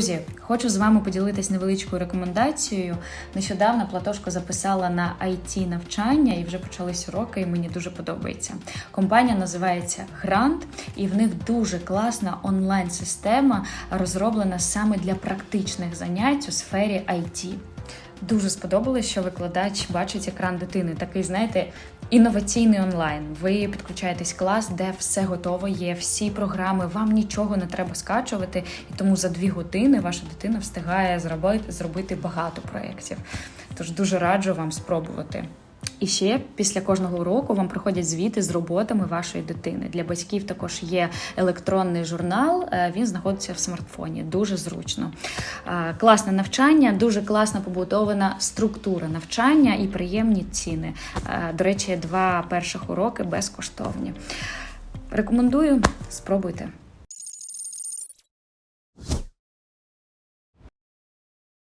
Друзі, хочу з вами поділитись невеличкою рекомендацією. Нещодавно Платошко записала на IT навчання і вже почались уроки, і мені дуже подобається. Компанія називається Грант, і в них дуже класна онлайн-система, розроблена саме для практичних занять у сфері IT. Дуже сподобалось, що викладач бачить екран дитини. Такий, знаєте, інноваційний онлайн. Ви підключаєтесь в клас, де все готово є, всі програми, вам нічого не треба скачувати, і тому за дві години ваша дитина встигає зробити, зробити багато проєктів. Тож дуже раджу вам спробувати. І ще після кожного уроку вам приходять звіти з роботами вашої дитини. Для батьків також є електронний журнал. е, Він знаходиться в смартфоні. Дуже зручно. Е, Класне навчання, дуже класно побудована структура навчання і приємні ціни. Е, До речі, два перших уроки безкоштовні. Рекомендую, спробуйте.